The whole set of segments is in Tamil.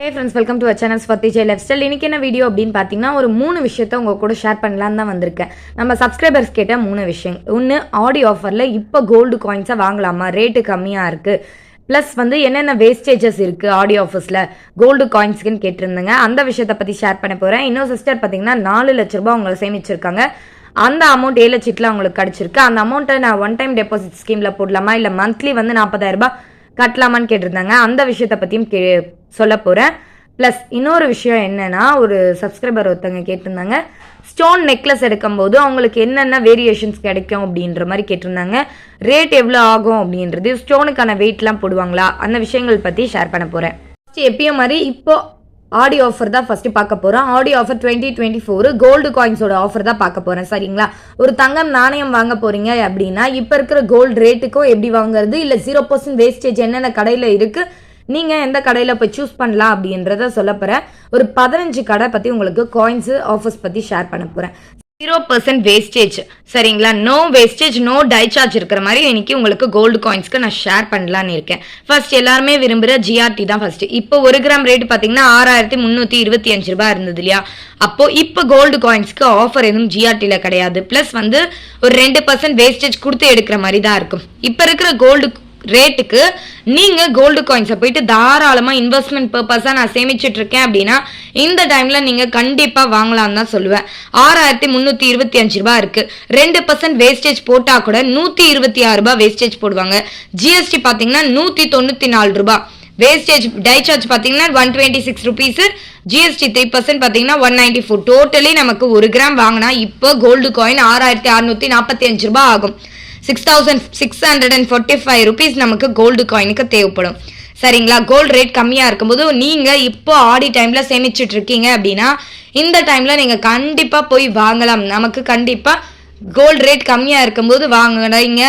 Hey friends welcome to channels Swathi Jai lifestyle இன்னைக்கு என்ன வீடியோ அப்படின்னு பார்த்தீங்கன்னா ஒரு மூணு விஷயத்த உங்கள் கூட ஷேர் பண்ணலான்னு தான் வந்திருக்கேன். நம்ம சப்ஸ்கிரைபர்ஸ் கேட்ட மூணு விஷயம். ஒன்று ஆடி ஆஃபரில் இப்போ கோல்டு காயின்ஸை வாங்கலாமா? ரேட்டு கம்மியாக இருக்குது ப்ளஸ் வந்து என்னென்ன வேஸ்டேஜஸ் இருக்குது ஆடி ஆஃபர்ஸில் கோல்டு காயின்ஸ்க்குன்னு கேட்டிருந்தேங்க. அந்த விஷயத்தை பற்றி ஷேர் பண்ண போகிறேன் இன்னொரு சிஸ்டர் பார்த்தீங்கன்னா நாலு லட்ச ரூபா அவங்கள சேமிச்சிருக்காங்க. அந்த அமௌண்ட் ஏழு சீட்டில் அவங்களுக்கு கிடச்சிருக்கு. அந்த அமௌண்ட்டை நான் ஒன் டைம் டெபாசிட் ஸ்கீமில் போடலாமா? இல்லை மந்த்லி வந்து 40000 ரூபாய் கட்டலாமான்னு கேட்டிருந்தாங்க. அந்த விஷயத்தை பற்றியும் கே சொல்ல போகிறேன் ப்ளஸ் இன்னொரு விஷயம் என்னென்னா ஒரு சப்ஸ்கிரைபர் ஒருத்தவங்க கேட்டிருந்தாங்க ஸ்டோன் நெக்லஸ் எடுக்கும்போது அவங்களுக்கு என்னென்ன வேரியேஷன்ஸ் கிடைக்கும் அப்படின்ற மாதிரி கேட்டிருந்தாங்க. ரேட் எவ்வளோ ஆகும் அப்படின்றது ஸ்டோனுக்கான வெயிட்லாம் போடுவாங்களா அந்த விஷயங்கள் பற்றி ஷேர் பண்ண போகிறேன் ஃபஸ்ட்டு எப்பயும் மாதிரி இப்போ ஆடி ஆஃபர் தான் ஃபஸ்ட்டு பார்க்க போகிறோம் Aadi offer twenty twenty four gold காயின்ஸோட offer தான் பார்க்க போகிறேன் சரிங்களா? ஒரு தங்கம் நாணயம் வாங்க போகிறீங்க அப்படின்னா இப்போ இருக்கிற கோல்டு ரேட்டுக்கும் எப்படி வாங்குறது இல்லை ஜீரோ பர்சன்ட் வேஸ்டேஜ் என்னென்ன கடையில் இருக்குது நீங்கள் எந்த கடையில் போய் சூஸ் பண்ணலாம் அப்படின்றத சொல்ல போகிறேன் ஒரு பதினஞ்சு கடை பற்றி உங்களுக்கு காயின்ஸு ஆஃபர்ஸ் பற்றி ஷேர் பண்ண போகிறேன் ஜீரோ பர்சன்ட் வேஸ்டேஜ் சரிங்களா? No wastage no die charge இருக்கிற மாதிரி இன்னைக்கு உங்களுக்கு கோல்டு காயின்ஸ்க்கு நான் ஷேர் பண்ணலான்னு இருக்கேன். ஃபர்ஸ்ட் எல்லாருமே விரும்புகிற ஜிஆர்டி தான் ஃபர்ஸ்ட் இப்போ ஒரு கிராம் ரேட் பார்த்தீங்கன்னா ஆறாயிரத்தி முந்நூற்றி இருபத்தி அஞ்சு ரூபாய் இருந்தது இல்லையா? அப்போ இப்போ கோல்டு காயின்ஸ்க்கு ஆஃபர் எதுவும் ஜிஆர்டியில் கிடையாது. ப்ளஸ் வந்து ஒரு ரெண்டு பர்சன்ட் வேஸ்டேஜ் கொடுத்து எடுக்கிற மாதிரி தான் இருக்கும். இப்போ இருக்கிற கோல்டு ரேட்டுக்கு நீங்க கோல்டு காயின்ஸை போயிட்டு தாராளமா இன்வெஸ்ட்மெண்ட் பர்பஸா நான் சேமிச்சுட்டு இருக்கேன் அப்படின்னா இந்த டைம்ல நீங்க கண்டிப்பா வாங்கலாம் தான் சொல்லுவேன். ஆறாயிரத்தி முந்நூற்றி இருபத்தி அஞ்சு ரூபாய் இருக்கு. ரெண்டு பர்சன்ட் வேஸ்டேஜ் போட்டா கூட நூத்தி இருபத்தி ஆறு ரூபாய் வேஸ்டேஜ் போடுவாங்க. ஜிஎஸ்டி பாத்தீங்கன்னா நூத்தி தொண்ணூத்தி நாலு ரூபாய். வேஸ்டேஜ் டை சார்ஜ் பார்த்தீங்கன்னா one twenty six rupees GST three percent பார்த்தீங்கன்னா ஒன் நைன்டி ஃபோர் டோட்டலி நமக்கு ஒரு கிராம் வாங்கினா இப்போ கோல்டு காயின் ஆறாயிரத்தி அறுநூத்தி நாற்பத்தி அஞ்சு ரூபாய் ஆகும். Six thousand six hundred and forty five rupees நமக்கு கோல்டு காயினுக்கு தேவைப்படும். சரிங்களா? கோல்டு ரேட் கம்மியாக இருக்கும்போது நீங்கள் இப்போ ஆடி டைமில் சேமிச்சிட்டு இருக்கீங்க அப்படின்னா இந்த டைமில் நீங்கள் கண்டிப்பாக போய் வாங்கலாம். நமக்கு கண்டிப்பாக கோல்டு ரேட் கம்மியாக இருக்கும்போது வாங்குறீங்க.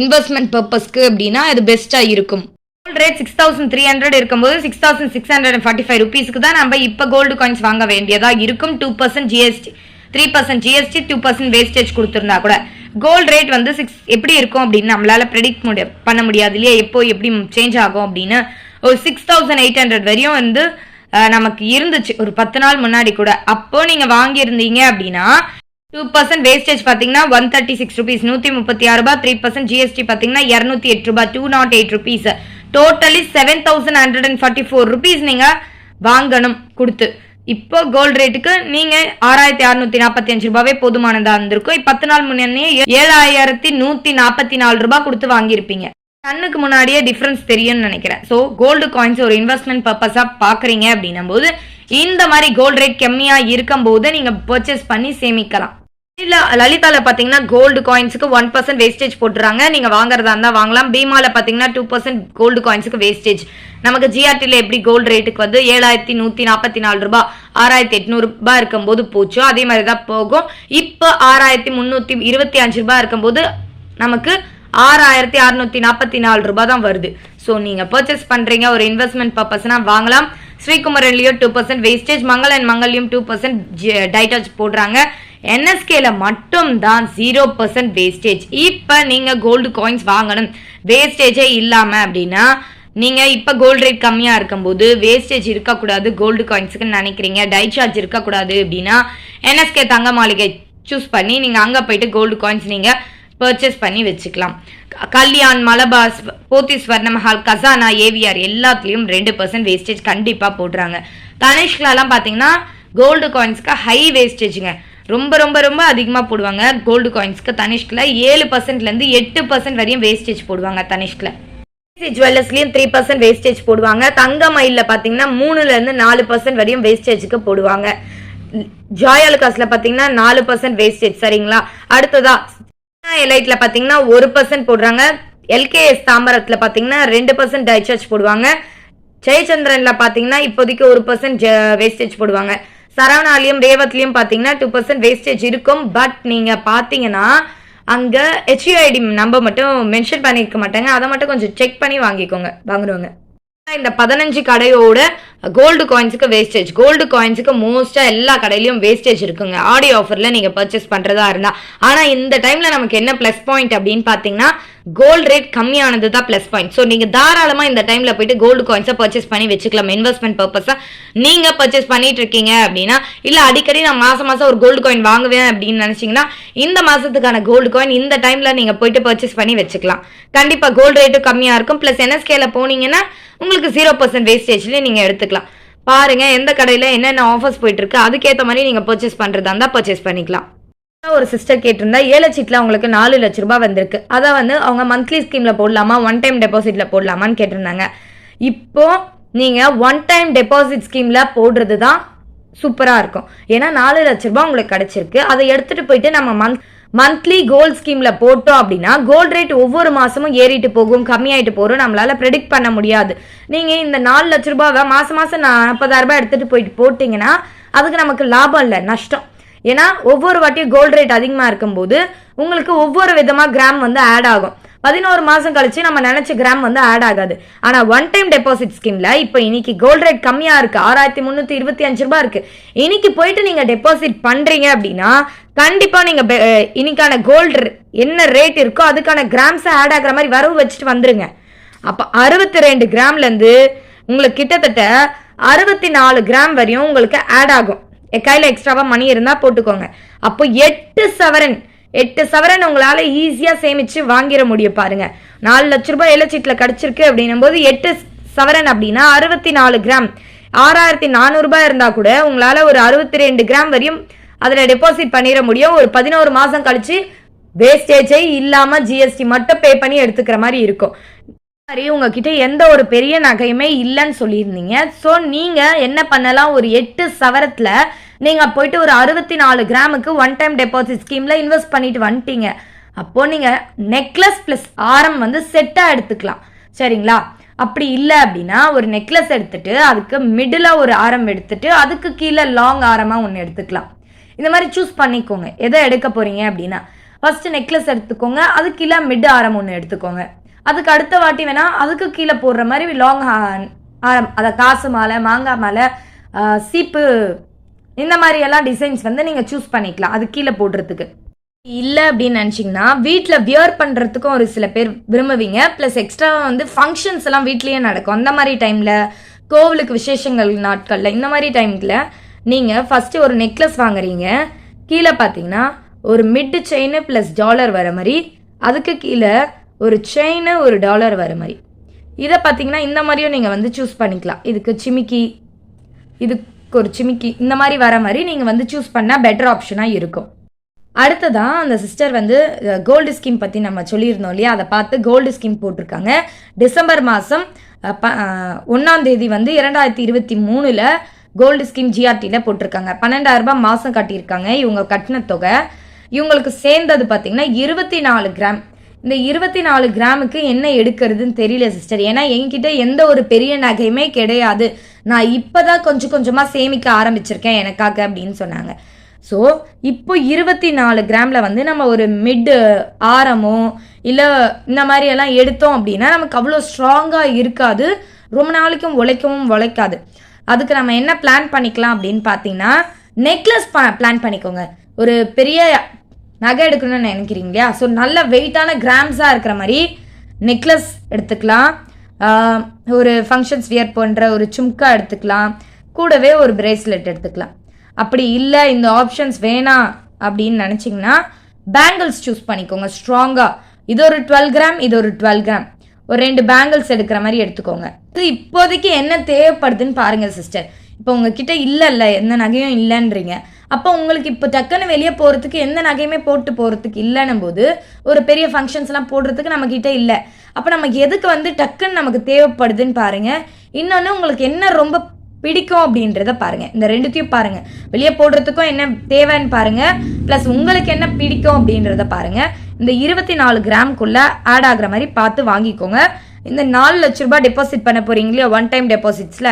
இன்வெஸ்ட்மெண்ட் பர்பஸ்க்கு அப்படின்னா அது பெஸ்ட்டாக இருக்கும். Gold rate six thousand three hundred இருக்கும்போது six thousand six hundred forty five ருபீஸ்க்கு தான் நம்ம இப்போ கோல்டு காயின்ஸ் வாங்க வேண்டியதாக இருக்கும். Two percent GST three percent GST two percent wastage கொடுத்துருந்தா கூட. கோல்டு ரேட் வந்து சிக்ஸ் எப்படி இருக்கும் அப்படின்னு நம்மளால ப்ரெடிக்ட் முடிய பண்ண முடியாது இல்லையா? எப்போ எப்படி சேஞ்ச் ஆகும் அப்படின்னு. ஒரு சிக்ஸ் தௌசண்ட் எயிட் ஹண்ட்ரட் வரையும் வந்து நமக்கு இருந்துச்சு. ஒரு பத்து நாள் முன்னாடி கூட. அப்போ நீங்க வாங்கியிருந்தீங்க அப்படின்னா டூ பர்சன்ட் வேஸ்டேஜ் பார்த்தீங்கன்னா ஒன் தேர்ட்டி சிக்ஸ் ருபீஸ் நூற்றி முப்பத்தி ஆறு ரூபாய் த்ரீ பர்சன்ட் ஜிஎஸ்டி பார்த்தீங்கன்னா இரநூத்தி எட்டு ரூபாய் two naught eight rupees totally seven thousand hundred and forty four rupees நீங்கள் வாங்கணும் கொடுத்து. இப்போ கோல்டு ரேட்டுக்கு நீங்க ஆறாயிரத்தி அறுநூத்தி நாற்பத்தி அஞ்சு ரூபாவே போதுமானதா இருந்திருக்கும் பத்து நாள் முன்னே ஏழாயிரத்தி நூத்தி நாற்பத்தி நாலு ரூபாய் கொடுத்து வாங்கியிருப்பீங்க. கண்ணுக்கு முன்னாடியே டிஃபரன்ஸ் தெரியும்னு நினைக்கிறேன். ஸோ கோல்டு காயின்ஸ் ஒரு இன்வெஸ்ட்மெண்ட் பர்பஸா பாக்குறீங்க அப்படின்னும் போது இந்த மாதிரி கோல்டு ரேட் கம்மியா இருக்கும்போது நீங்க பர்ச்சேஸ் பண்ணி சேமிக்கலாம். லலிதால பாத்தீங்கன்னா கோல்டு காயின்ஸுக்கு ஒன் பர்சன்ட் வேஸ்டேஜ் போட்டுறாங்க. நீங்க வாங்குறதா இருந்தா வாங்கலாம். பீமால பாத்தீங்கன்னா டூ பர்சன்ட் கோல்டு காயின்ஸுக்கு வேஸ்டேஜ் நமக்கு ஜிஆர்டில எப்படி கோல்டு ரேட்டுக்கு வந்து ஏழாயிரத்தி நூத்தி நாற்பத்தி நாலு ரூபாய் ஆறாயிரத்தி எட்நூறு ரூபாய் இருக்கும்போது போச்சோ. அதே மாதிரி தான் போகும். இப்போ ஆறாயிரத்தி முந்நூற்றி இருபத்தி அஞ்சு ரூபாய் இருக்கும்போது நமக்கு ஆறாயிரத்தி அறுநூத்தி நாற்பத்தி நாலு ரூபாய் தான் வருது. ஸோ நீங்க பர்ச்சேஸ் பண்றீங்க ஒரு இன்வெஸ்ட்மெண்ட் பர்பஸ்னா வாங்கலாம். ஸ்ரீகுமரன்லயும் டூ பர்சன்ட் வேஸ்டேஜ் மங்களன் மங்கல்லையும் டூ பர்சன்ட் டைட்டாச் போடுறாங்க. என்எஸ்கேல மட்டும் தான் ஜீரோ பர்சன்ட் வேஸ்டேஜ் இப்போ நீங்க கோல்டு காயின்ஸ் வாங்கணும். வேஸ்டேஜே இல்லாம அப்படின்னா நீங்க இப்ப கோல்டு ரேட் கம்மியா இருக்கும்போது வேஸ்டேஜ் இருக்கக்கூடாது கோல்டு காயின்ஸுக்கு நினைக்கிறீங்க டை சார்ஜ் இருக்கக்கூடாது அப்படின்னா என்எஸ்கே தங்க மாளிகை சூஸ் பண்ணி நீங்க அங்க போயிட்டு கோல்டு காயின்ஸ் நீங்க பர்ச்சேஸ் பண்ணி வச்சுக்கலாம். க- கல்யாண் மலபாஸ் போத்தி போத்தி ஸ்வர்ணமஹால் கசானா ஏவிஆர் எல்லாத்துலேயும் ரெண்டு பர்சன்ட் வேஸ்டேஜ் கண்டிப்பாக போடுறாங்க. தனிஷ்குலாம் பார்த்தீங்கன்னா கோல்டு காயின்ஸ்க்கு ஹை வேஸ்டேஜுங்க ரொம்ப ரொம்ப ரொம்ப அதிகமாக போடுவாங்க. கோல்டு காயின்ஸ்க்கு தனிஷ்கில் ஏழு பர்சன்ட்லேருந்து எட்டு பர்சன்ட் வரையும் வேஸ்டேஜ் போடுவாங்க தனிஷ்கில். ஜுவல்லர்ஸ்லையும் த்ரீ பர்சன்ட் வேஸ்டேஜ் போடுவாங்க. தங்க மயிலில் பார்த்தீங்கன்னா மூணுலேருந்து நாலு பர்சன்ட் வரையும் வேஸ்டேஜுக்கு போடுவாங்க. ஜாயாலுகாஸ்ல பார்த்தீங்கன்னா நாலு பர்சன்ட் வேஸ்டேஜ் சரிங்களா? அடுத்ததா எலைட்ல பார்த்தீங்கன்னா ஒரு பர்சன்ட் போடுறாங்க. எல்கேஎஸ் தாம்பரத்தில் பார்த்தீங்கன்னா ரெண்டு பர்சன்ட் டைசார்ஜ் போடுவாங்க. ஜெயச்சந்திரன்ல பார்த்தீங்கன்னா இப்போதைக்கு ஒரு பர்சன்ட் வேஸ்டேஜ் போடுவாங்க. சரவணாலையும் ரேவத்லையும் பார்த்தீங்கன்னா டூ பர்சன்ட் வேஸ்டேஜ் இருக்கும். பட் நீங்கள் பார்த்தீங்கன்னா அங்கே ஹெச்யூஐடி நம்பர் மட்டும் மென்ஷன் பண்ணியிருக்க மாட்டாங்க. அதை மட்டும் கொஞ்சம் செக் பண்ணி வாங்கிக்கோங்க. வாங்குறவங்க இந்த பதினஞ்சு கடையோட கோல்டு காயின்ஸுக்கு வேஸ்டேஜ் கோல்டு காயின்ஸுக்கு மோஸ்டா எல்லா கடையிலயும் வேஸ்டேஜ் இருக்குங்க. ஆடி ஆஃபர்ல நீங்க பர்ச்சேஸ் பண்றதா இருந்தா. ஆனா இந்த டைம்ல நமக்கு என்ன ப்ளஸ் பாயிண்ட் அப்படின்னு பாத்தீங்கன்னா கோல்டு ரேட் கம்மியானது தான் ப்ளஸ் பாயிண்ட் ஸோ நீங்கள் தாராளமாக இந்த டைமில் போயிட்டு கோல்டு காயின்ஸை பர்ச்சேஸ் பண்ணி வச்சுக்கலாம். இன்வெஸ்ட்மெண்ட் பர்பஸாக நீங்கள் பர்ச்சேஸ் பண்ணிட்டு இருக்கீங்க அப்படின்னா இல்லை அடிக்கடி நான் மாதம் மாதம் ஒரு கோல்டு காயின் வாங்குவேன் அப்படின்னு நினச்சிங்கன்னா இந்த மாதத்துக்கான கோல்டு காயின் இந்த டைமில் நீங்கள் போயிட்டு பர்ச்சேஸ் பண்ணி வச்சுக்கலாம். கண்டிப்பாக கோல்டு ரேட்டும் கம்மியாக இருக்கும். ப்ளஸ் என்எஸ்கேல போனீங்கன்னா உங்களுக்கு ஜீரோ பர்சன்ட் வேஸ்டேஜ்லேயே நீங்கள் எடுத்துக்கலாம். பாருங்கள் எந்த கடையில் என்னென்ன ஆஃபர்ஸ் போயிட்டுருக்கு அதுக்கேற்ற மாதிரி நீங்கள் பர்ச்சேஸ் பண்ணுறதா இருந்தால் பர்ச்சேஸ் பண்ணிக்கலாம். ஒரு சிஸ்டர் கேட்டிருந்தா ஏழை சீட்ல அவங்களுக்கு நாலு லட்ச ரூபாய் வந்திருக்கு. அதை வந்து அவங்க மந்த்லி ஸ்கீமில் போடலாமா ஒன் டைம் டெபாசிட்டில் போடலாமான்னு கேட்டிருந்தாங்க. இப்போ நீங்கள் ஒன் டைம் டெபாசிட் ஸ்கீமில் போடுறது தான் சூப்பராக இருக்கும். ஏன்னா நாலு லட்ச ரூபாய் உங்களுக்கு கிடைச்சிருக்கு. அதை எடுத்துகிட்டு போயிட்டு நம்ம மந்த் மந்த்லி கோல்ட் ஸ்கீமில் போட்டோம் அப்படின்னா கோல்டு ரேட் ஒவ்வொரு மாதமும் ஏறிட்டு போகும் கம்மியாயிட்டு போகும். நம்மளால் ப்ரெடிக்ட் பண்ண முடியாது. நீங்கள் இந்த நாலு லட்ச ரூபாவை மாதம் மாதம் நாற்பதாயிரம் ரூபாய் எடுத்துகிட்டு போயிட்டு போட்டிங்கன்னா அதுக்கு நமக்கு லாபம் இல்லை நஷ்டம். ஏன்னா ஒவ்வொரு வாட்டியும் கோல்ட் ரேட் அதிகமாக இருக்கும்போது உங்களுக்கு ஒவ்வொரு விதமாக கிராம் வந்து ஆட் ஆகும். பதினோரு மாதம் கழிச்சு நம்ம நினச்ச கிராம் வந்து ஆட் ஆகாது. ஆனால் ஒன் டைம் டெபாசிட் ஸ்கீமில் இப்போ இன்னைக்கு கோல்ட் ரேட் கம்மியாக இருக்குது ஆறாயிரத்தி முந்நூற்றி இருபத்தி அஞ்சு ரூபாய் இருக்குது இன்னைக்கு போயிட்டு நீங்கள் டெபாசிட் பண்ணுறீங்க அப்படின்னா கண்டிப்பாக நீங்கள் இன்னைக்கான கோல்டு என்ன ரேட் இருக்கோ அதுக்கான கிராம்ஸை ஆட் ஆகுற மாதிரி வரவு வச்சுட்டு வந்துருங்க. அப்போ அறுபத்தி ரெண்டு கிராம்லேருந்து உங்களுக்கு கிட்டத்தட்ட அறுபத்தி நாலு கிராம் வரையும் உங்களுக்கு ஆட் ஆகும். கையில் எக்ஸ்ட்ராவாக மணி இருந்தால் போட்டுக்கோங்க. அப்போ எட்டு சவரன் எட்டு சவரன் உங்களால் ஈஸியாக சேமித்து வாங்கிட முடியும் பாருங்க. நாலு லட்ச ரூபாய் ஏலச்சீட்டில் கிடச்சிருக்கு அப்படின்னும் போது எட்டு சவரன் அப்படின்னா அறுபத்தி நாலு கிராம். ஆறாயிரத்தி நானூறுபா இருந்தால் கூட உங்களால் ஒரு அறுபத்தி ரெண்டு கிராம் வரையும் அதில் டெபாசிட் பண்ணிட முடியும். ஒரு பதினோரு மாதம் கழித்து வேஸ்டேஜை இல்லாமல் ஜிஎஸ்டி மட்டும் பே பண்ணி எடுத்துக்கிற மாதிரி இருக்கும். மாதிரி உங்ககிட்ட எந்த ஒரு பெரிய நகையுமே இல்லைன்னு சொல்லியிருந்தீங்க. ஸோ நீங்கள் என்ன பண்ணலாம்? ஒரு எட்டு சவரத்தில் நீங்கள் போயிட்டு ஒரு அறுபத்தி நாலு கிராமுக்கு ஒன் டைம் டெபாசிட் ஸ்கீமில் இன்வெஸ்ட் பண்ணிட்டு வந்துட்டீங்க. அப்போது நீங்கள் நெக்லஸ் ப்ளஸ் ஆரம் வந்து செட்டாக எடுத்துக்கலாம். சரிங்களா? அப்படி இல்லை அப்படின்னா ஒரு நெக்லஸ் எடுத்துட்டு அதுக்கு மிடில் ஒரு ஆரம் எடுத்துட்டு அதுக்கு கீழே லாங் ஆரமாக ஒன்று எடுத்துக்கலாம். இந்த மாதிரி சூஸ் பண்ணிக்கோங்க. எதை எடுக்க போகிறீங்க அப்படின்னா ஃபஸ்ட்டு நெக்லஸ் எடுத்துக்கோங்க அது கீழே மிட் ஆரம் ஒன்று எடுத்துக்கோங்க. அதுக்கு அடுத்த வாட்டி வேணா அதுக்கு கீழே போடுற மாதிரி லாங் ஆரம் அதை காசு மாலை மாங்காய் மாலை சீப்பு இந்த மாதிரி எல்லாம் டிசைன்ஸ் வந்து நீங்கள் சூஸ் பண்ணிக்கலாம். அது கீழே போடுறதுக்கு. இல்லை அப்படின்னு நினச்சிங்கன்னா வீட்டில் வியர் பண்ணுறதுக்கும் ஒரு சில பேர் விரும்புவீங்க. ப்ளஸ் எக்ஸ்ட்ரா வந்து ஃபங்க்ஷன்ஸ் எல்லாம் வீட்லேயே நடக்கும். அந்த மாதிரி டைமில் கோவிலுக்கு விசேஷங்கள் நாட்களில் இந்த மாதிரி டைமில் நீங்கள் ஃபஸ்ட்டு ஒரு நெக்லஸ் வாங்குறீங்க. கீழே பார்த்தீங்கன்னா ஒரு மிட் செயின் ப்ளஸ் டாலர் வர மாதிரி அதுக்கு கீழே ஒரு செயின் ஒரு டாலர் வர மாதிரி. இதை பார்த்தீங்கன்னா இந்த மாதிரியும் நீங்கள் வந்து சூஸ் பண்ணிக்கலாம். இதுக்கு சிமிக்கி இது லிப்ஸ்டிக் ஒரு சிமிக்கி இந்த மாதிரி வர மாதிரி நீங்கள் வந்து சூஸ் பண்ணால் பெட்டர் ஆப்ஷனாக இருக்கும். அடுத்ததான் அந்த சிஸ்டர் வந்து கோல்டு ஸ்கீம் பற்றி நம்ம சொல்லியிருந்தோம் இல்லையா? அதை பார்த்து கோல்டு ஸ்கீம் போட்டிருக்காங்க. டிசம்பர் மாதம் ப ஒன்றாம் தேதி வந்து இரண்டாயிரத்தி இருபத்தி மூணில் கோல்டு ஸ்கீம் ஜிஆர்டியில் போட்டிருக்காங்க. பன்னெண்டாயிரரூபா மாதம் கட்டியிருக்காங்க. இவங்க கட்டின தொகை இவங்களுக்கு சேர்ந்தது பார்த்தீங்கன்னா இருபத்தி நாலு கிராம் இந்த இருபத்தி நாலு கிராமுக்கு என்ன எடுக்கிறதுன்னு தெரியல சிஸ்டர் ஏன்னா என்கிட்ட எந்த ஒரு பெரிய நகையுமே கிடையாது. நான் இப்போ தான் கொஞ்சம் கொஞ்சமாக சேமிக்க ஆரம்பிச்சிருக்கேன் எனக்காக அப்படின்னு சொன்னாங்க. ஸோ இப்போ இருபத்தி நாலு கிராமில் வந்து நம்ம ஒரு மிட் ஆரமோ இல்லை இந்த மாதிரி எல்லாம் எடுத்தோம் அப்படின்னா நமக்கு அவ்வளோ ஸ்ட்ராங்காக இருக்காது. ரொம்ப நாளைக்கும் உழைக்கவும் உழைக்காது. அதுக்கு நம்ம என்ன பிளான் பண்ணிக்கலாம் அப்படின்னு பார்த்தீங்கன்னா நெக்லஸ் பிளான் பண்ணிக்கோங்க. ஒரு பெரிய நகை எடுக்கணும்னு நினைக்கிறீங்க இல்லையா? ஸோ நல்ல வெயிட்டான கிராம்ஸாக இருக்கிற மாதிரி நெக்லஸ் எடுத்துக்கலாம். ஒரு ஃபங்க்ஷன்ஸ் வியர் பண்ணுற ஒரு சும்கா எடுத்துக்கலாம். கூடவே ஒரு பிரேஸ்லெட் எடுத்துக்கலாம். அப்படி இல்லை இந்த ஆப்ஷன்ஸ் வேணாம் அப்படின்னு நினச்சிங்கன்னா பேங்கிள்ஸ் சூஸ் பண்ணிக்கோங்க ஸ்ட்ராங்காக இது ஒரு டுவெல் கிராம் இது ஒரு டுவெல் கிராம் ஒரு ரெண்டு பேங்கிள்ஸ் எடுக்கிற மாதிரி எடுத்துக்கோங்க. இது இப்போதைக்கு என்ன தேவைப்படுதுன்னு பாருங்கள் சிஸ்டர் இப்போ உங்ககிட்ட இல்லை இல்லை எந்த நகையும் இல்லைன்றீங்க. அப்போ உங்களுக்கு இப்போ டக்குன்னு வெளியே போகிறதுக்கு எந்த நகையுமே போட்டு போகிறதுக்கு இல்லைன்னும் போது ஒரு பெரிய ஃபங்க்ஷன்ஸ்லாம் போடுறதுக்கு நம்மக்கிட்ட இல்லை. அப்போ நமக்கு எதுக்கு வந்து டக்குன்னு நமக்கு தேவைப்படுதுன்னு பாருங்கள் இன்னொன்று உங்களுக்கு என்ன ரொம்ப பிடிக்கும் அப்படின்றத பாருங்கள் இந்த ரெண்டுத்தையும் பாருங்கள் வெளியே போடுறதுக்கும் என்ன தேவைன்னு பாருங்கள் ப்ளஸ் உங்களுக்கு என்ன பிடிக்கும் அப்படின்றத பாருங்கள் இந்த இருபத்தி நாலு கிராம்குள்ளே ஆட் ஆகிற மாதிரி பார்த்து வாங்கிக்கோங்க. இந்த நாலு லட்ச ரூபாய் டெபாசிட் பண்ண போகிறீங்களே ஒன் டைம் டெபாசிட்ஸில்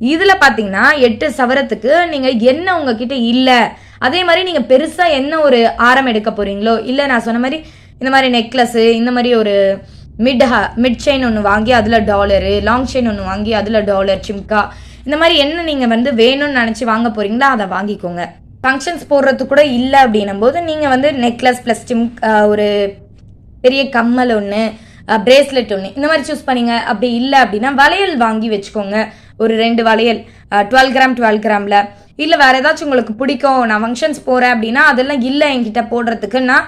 இதில் பார்த்தீங்கன்னா எட்டு சவரத்துக்கு நீங்கள் என்ன உங்ககிட்ட இல்லை? அதே மாதிரி நீங்கள் பெருசாக என்ன ஒரு ஆரம் எடுக்க போகிறீங்களோ இல்லை நான் சொன்ன மாதிரி இந்த மாதிரி நெக்லஸ்ஸு இந்த மாதிரி ஒரு மிட் ஹா மிட் செயின் ஒன்று வாங்கி அதில் டாலரு லாங் செயின் ஒன்று வாங்கி அதில் டாலர் சிம்கா இந்த மாதிரி என்ன நீங்கள் வந்து வேணும்னு நினச்சி வாங்க போகிறீங்களோ அதை வாங்கிக்கோங்க. ஃபங்க்ஷன்ஸ் போடுறது கூட இல்லை அப்படின்னும் போது நீங்கள் வந்து நெக்லஸ் ப்ளஸ் சிம் ஒரு பெரிய கம்மல் ஒன்று பிரேஸ்லெட் ஒன்று இந்த மாதிரி சூஸ் பண்ணீங்க. அப்படி இல்லை அப்படின்னா வளையல் வாங்கி வச்சுக்கோங்க. ஒரு ரெண்டு வளையல் டுவெல் கிராம் டுவெல் கிராமில் இல்லை வேறு ஏதாச்சும் உங்களுக்கு பிடிக்கும் நான் ஃபங்க்ஷன்ஸ் போகிறேன் அப்படின்னா அதெல்லாம் இல்லை என்கிட்ட போடுறதுக்குன்னா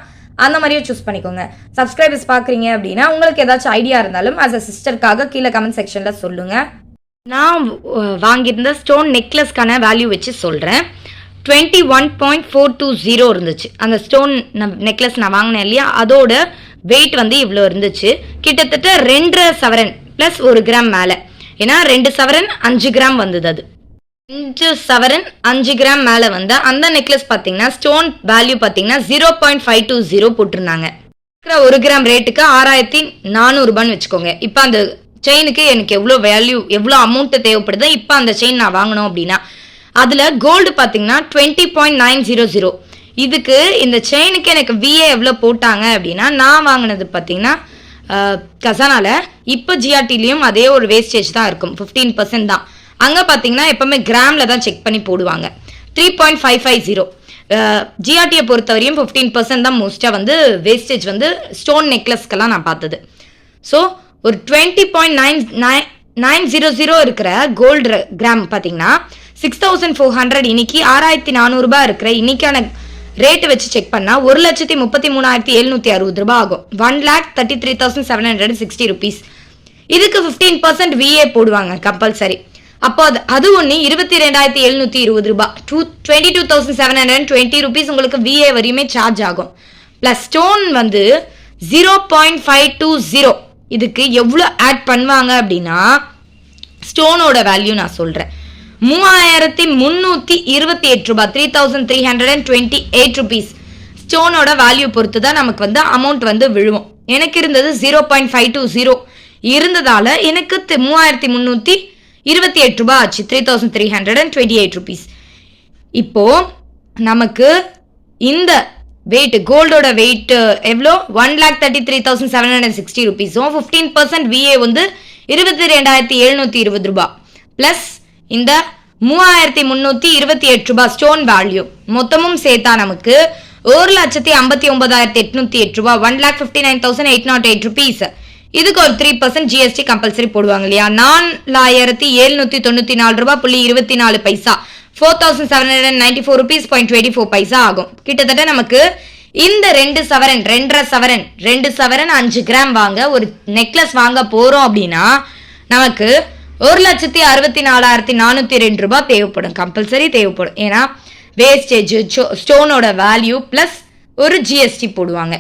அந்த மாதிரியே சூஸ் பண்ணிக்கோங்க. சப்ஸ்கிரைபர்ஸ் பார்க்குறீங்க அப்படின்னா உங்களுக்கு ஏதாச்சும் ஐடியா இருந்தாலும் ஆஸ் அ சிஸ்டருக்காக கீழே கமெண்ட் செக்ஷனில் சொல்லுங்கள் நான் வாங்கியிருந்த ஸ்டோன் நெக்லஸ்க்கான வேல்யூ வச்சு சொல்கிறேன் twenty one point four two zero இருந்துச்சு. அந்த ஸ்டோன் நெக்லஸ் நான் வாங்கினேன் இல்லையா? அதோட வெயிட் வந்து இவ்வளோ இருந்துச்சு. கிட்டத்தட்ட ரெண்டரை சவரன் ப்ளஸ் ஒரு கிராம் மேலே. ஏன்னா ரெண்டு சவரன் அஞ்சு கிராம் வந்தது அது. அஞ்சு சவரன் அஞ்சு கிராம் மேலே வந்த அந்த நெக்லஸ் பார்த்தீங்கன்னா ஸ்டோன் வேல்யூ பார்த்தீங்கன்னா zero point five two zero போட்டிருந்தாங்க. இருக்கிற ஒரு கிராம் ரேட்டுக்கு ஆறாயிரத்தி நானூறுபான்னு வச்சுக்கோங்க. இப்போ அந்த செயினுக்கு எனக்கு எவ்வளோ வேல்யூ எவ்வளோ அமௌண்ட்டு தேவைப்படுது இப்போ அந்த செயின் நான் வாங்கணும் அப்படின்னா அதில் கோல்டு பார்த்தீங்கன்னா twenty point nine zero zero இதுக்கு இந்த செயினுக்கு எனக்கு விஏ எவ்வளோ போட்டாங்க அப்படின்னா நான் வாங்கினது பார்த்தீங்கன்னா கசானால இப்போ ஜிஆர்டிலையும் அதே ஒரு வேஸ்டேஜ் தான் இருக்கும். ஃபிஃப்டீன் பர்சன்ட் தான். அங்கே பார்த்தீங்கன்னா எப்பவுமே கிராமில் தான் செக் பண்ணி போடுவாங்க. Three point five five zero ஜிஆர்டியை பொறுத்தவரையும் ஃபிஃப்டீன் பர்சன்ட் தான் மோஸ்ட்டாக வந்து வேஸ்டேஜ் வந்து ஸ்டோன் நெக்லஸ்க்கெல்லாம் நான் பார்த்தது. ஸோ ஒரு twenty point nine nine nine zero zero இருக்கிற கோல்டு கிராம் பார்த்தீங்கன்னா சிக்ஸ் தௌசண்ட் ஃபோர் ஹண்ட்ரட் இன்னைக்கு ஆறாயிரத்தி நானூறுபா இருக்கிற இன்னைக்கான ரேட்டு வச்சு செக் பண்ணால் ஒரு லட்சத்தி முப்பத்தி மூணாயிரத்தி எழுநூற்றி அறுபது ரூபாய் ஆகும். One lakh thirty three thousand seven hundred sixty rupees இதுக்கு ஃபிஃப்டீன் பர்சன்ட் விஏ போடுவாங்க கம்பல்சரி அப்போ அது அது ஒன்று இருபத்தி ரெண்டாயிரத்தி எழுநூற்றி இருபது ரூபாய். Two twenty two thousand seven hundred twenty rupees உங்களுக்கு விஏ வரையுமே சார்ஜ் ஆகும். ப்ளஸ் ஸ்டோன் வந்து zero point five two zero இதுக்கு எவ்வளோ ஆட் பண்ணுவாங்க அப்படின்னா ஸ்டோனோட வேல்யூ நான் சொல்கிறேன் மூவாயிரத்தி முன்னூத்தி இருபத்தி எட்டு ரூபாய் three thousand three hundred and twenty eight rupees ஸ்டோனோட value பொறுத்து தான் நமக்கு வந்து அமௌண்ட் வந்து விழுவோம். எனக்கு இருந்தது zero point five two zero இருந்ததால எனக்கு மூவாயிரத்தி முந்நூற்றி இருபத்தி எட்டு ரூபாய் ஆச்சு three thousand three hundred and twenty eight rupees இப்போ நமக்கு இந்த வெயிட் கோல்டோட வெயிட் எவ்வளோ? One lakh thirty three thousand seven hundred sixty ருபீஸும் fifteen percent VA வந்து இருபத்தி ரெண்டாயிரத்தி எழுநூற்றி இருபது ரூபாய். ப்ளஸ் இந்த மூவாயிரத்தி முந்நூற்றி இருபத்தி எட்டு ரூபாய் ஸ்டோன் வேல்யூ மொத்தமும் சேர்த்தா நமக்கு ஒரு லட்சத்தி ஐம்பத்தி ஒன்பதாயிரத்தி எட்நூத்தி எட்டு ரூபாய் one lakh fifty nine thousand eight nought eight rupees இதுக்கு ஒரு த்ரீ பர்சன்ட் ஜிஎஸ்டி கம்பல்சரி போடுவாங்க இல்லையா? நாலாயிரத்தி எழுநூத்தி தொண்ணூத்தி நாலு ரூபாய் புள்ளி இருபத்தி நாலு பைசா. Four thousand seven hundred ninety four rupees point twenty four paisa ஆகும். கிட்டத்தட்ட நமக்கு இந்த ரெண்டு சவரன் ரெண்டரை சவரன் ரெண்டு சவரன் அஞ்சு கிராம் வாங்க ஒரு நெக்லஸ் வாங்க போறோம் அப்படின்னா நமக்கு ஒரு லட்சத்தி அறுபத்தி நாலாயிரத்தி நானூற்றி ரெண்டு ரூபாய் தேவைப்படும். கம்பல்சரி தேவைப்படும். ஏன்னா வேஸ்டேஜ் ஸ்டோனோட வேல்யூ ப்ளஸ் ஒரு ஜிஎஸ்டி போடுவாங்க.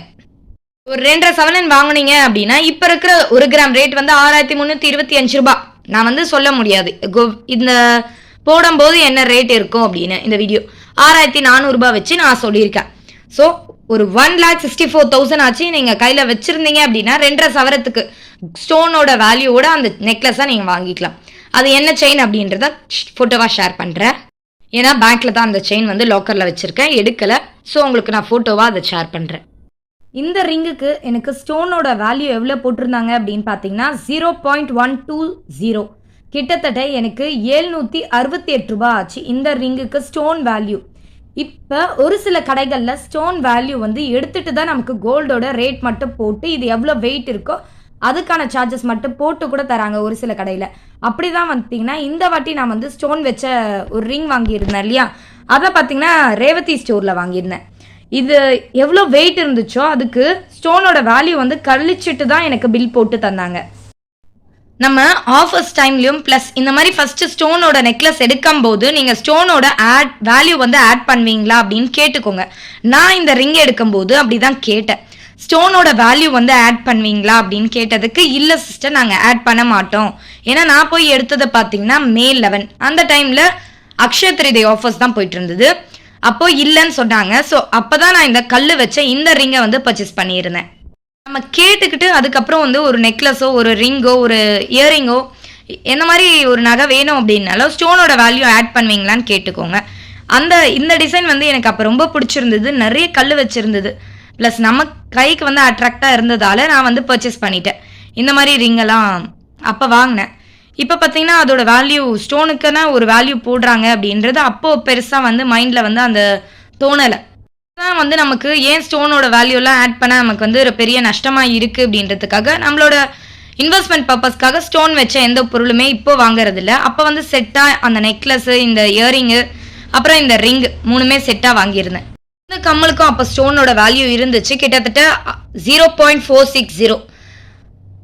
ஒரு ரெண்டரை சவரன் வாங்குனீங்க அப்படின்னா இப்போ இருக்கிற ஒரு கிராம் ரேட் வந்து ஆறாயிரத்தி முந்நூற்றி இருபத்தி அஞ்சு ரூபாய். நான் வந்து சொல்ல முடியாது. கோ- இந்த போடும்போது என்ன ரேட் இருக்கும் அப்படின்னு இந்த வீடியோ ஆறாயிரத்தி நானூறுரூபா வச்சு நான் சொல்லியிருக்கேன். ஸோ ஒரு one lakh sixty four thousand ஆச்சு. நீங்கள் கையில் வச்சுருந்தீங்க அப்படின்னா ரெண்டரை சவரத்துக்கு ஸ்டோனோட வேல்யூவோட அந்த நெக்லஸை நீங்கள் வாங்கிக்கலாம். அது என்ன செயின் அப்படின்றத ஃபோட்டோவாக ஷேர் பண்ணுறேன் ஏன்னா பேங்க்கில் தான் அந்த செயின் வந்து லாக்கரில் வச்சுருக்கேன். எடுக்கலை. ஸோ உங்களுக்கு நான் ஃபோட்டோவாக அதை ஷேர் பண்ணுறேன் இந்த ரிங்குக்கு எனக்கு ஸ்டோனோட வேல்யூ எவ்வளோ போட்டிருந்தாங்க அப்படின்னு பார்த்தீங்கன்னா zero point one two zero கிட்டத்தட்ட எனக்கு ஏழ்நூற்றி அறுபத்தி எட்டு ரூபாய் ஆச்சு. இந்த ரிங்குக்கு ஸ்டோன் வேல்யூ இப்போ ஒரு சில கடைகளில் ஸ்டோன் வேல்யூ வந்து எடுத்துட்டு தான் நமக்கு கோல்டோட ரேட் மட்டும் போட்டு இது எவ்வளோ வெயிட் இருக்கோ அதுக்கான சார்ஜஸ் மட்டும் போட்டு கூட தராங்க ஒரு சில கடையில். அப்படி தான் வந்துட்டிங்கன்னா இந்த வாட்டி நான் வந்து ஸ்டோன் வச்ச ஒரு ரிங் வாங்கியிருந்தேன் இல்லையா? அதை பார்த்தீங்கன்னா ரேவதி ஸ்டோரில் வாங்கியிருந்தேன். இது எவ்வளோ வெயிட் இருந்துச்சோ அதுக்கு ஸ்டோனோட வேல்யூ வந்து கழிச்சிட்டு தான் எனக்கு பில் போட்டு தந்தாங்க. நம்ம ஆஃபர்ஸ் டைம்லையும் ப்ளஸ் இந்த மாதிரி ஃபஸ்ட்டு ஸ்டோனோட நெக்லஸ் எடுக்கும்போது நீங்கள் ஸ்டோனோட ஆட் வேல்யூ வந்து ஆட் பண்ணுவீங்களா அப்படின்னு கேட்டுக்கோங்க. நான் இந்த ரிங் எடுக்கும்போது அப்படி தான் கேட்டேன். ஸ்டோனோட வேல்யூ வந்து ஆட் பண்ணுவீங்களா அப்படின்னு கேட்டதுக்கு இல்லை சிஸ்டர் நாங்கள் ஆட் பண்ண மாட்டோம். ஏன்னா நான் போய் எடுத்ததை பார்த்தீங்கன்னா மே லெவன் அந்த டைமில் அக்ஷய திருதி ஆஃபர்ஸ் தான் போயிட்டு இருந்தது. அப்போ இல்லைன்னு சொன்னாங்க. ஸோ அப்போ தான் நான் இந்த கல் வச்ச இந்த ரிங்கை வந்து பர்ச்சேஸ் பண்ணியிருந்தேன். நம்ம கேட்டுக்கிட்டு அதுக்கப்புறம் வந்து ஒரு நெக்லஸோ ஒரு ரிங்கோ ஒரு இயரிங்கோ எந்த மாதிரி ஒரு நகை வேணும் அப்படின்னாலும் ஸ்டோனோட வேல்யூ ஆட் பண்ணுவீங்களான்னு கேட்டுக்கோங்க. அந்த இந்த டிசைன் வந்து எனக்கு அப்போ ரொம்ப பிடிச்சிருந்தது. நிறைய கல் வச்சிருந்தது. ப்ளஸ் நம்ம கைக்கு வந்து அட்ராக்டாக இருந்ததால் நான் வந்து பர்ச்சேஸ் பண்ணிட்டேன். இந்த மாதிரி ரிங்கெல்லாம் அப்போ வாங்கினேன். இப்போ பார்த்தீங்கன்னா அதோட வேல்யூ ஸ்டோனுக்குன்னா ஒரு வேல்யூ போடுறாங்க அப்படின்றது அப்போது பெருசாக வந்து மைண்டில் வந்து அந்த தோணலை. தான் வந்து நமக்கு ஏன் ஸ்டோனோட வேல்யூலாம் ஆட் பண்ண நமக்கு வந்து ஒரு பெரிய நஷ்டமாக இருக்குது அப்படின்றதுக்காக நம்மளோட இன்வெஸ்ட்மெண்ட் பர்பஸ்க்காக ஸ்டோன் வச்ச எந்த பொருளுமே இப்போ வாங்குறதில்ல. அப்போ வந்து செட்டாக அந்த நெக்லஸ் இந்த இயரிங்கு அப்புறம் இந்த ரிங் மூணுமே செட்டாக வாங்கியிருந்தேன். இந்த கம்மலுக்கும் அப்போ ஸ்டோனோட வேல்யூ இருந்துச்சு. கிட்டத்தட்ட zero point four six zero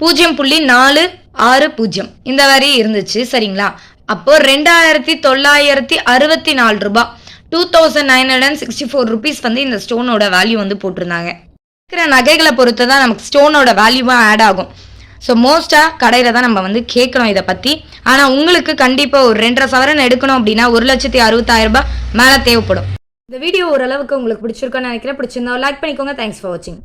பூஜ்ஜியம் புள்ளி நாலு ஆறு பூஜ்ஜியம் இந்த வரி இருந்துச்சு சரிங்களா? அப்போ ரெண்டாயிரத்தி தொள்ளாயிரத்தி அறுபத்தி நாலு ரூபாய். Two thousand nine hundred and sixty four rupees வந்து இந்த ஸ்டோனோட வேல்யூ வந்து போட்டிருந்தாங்க. இருக்கிற நகைகளை பொறுத்து தான் நமக்கு ஸ்டோனோட வேல்யூவாக ஆட் ஆகும். ஸோ மோஸ்ட்டாக கடையில் தான் நம்ம வந்து கேட்கணும் இதை பற்றி ஆனால் உங்களுக்கு கண்டிப்பாக ஒரு ரெண்டரை சவரன் எடுக்கணும் அப்படின்னா ஒரு லட்சத்தி அறுபத்தாயிரம் ரூபாய் மேலே தேவைப்படும். இந்த வீடியோ ஓரளவுக்கு உங்களுக்கு பிடிச்சிருக்கோன்னு நினைக்கிறேன். பிடிச்சிருந்தா லைக் பண்ணிக்கோங்க. தேங்க்ஸ் ஃபார் வாட்சிங்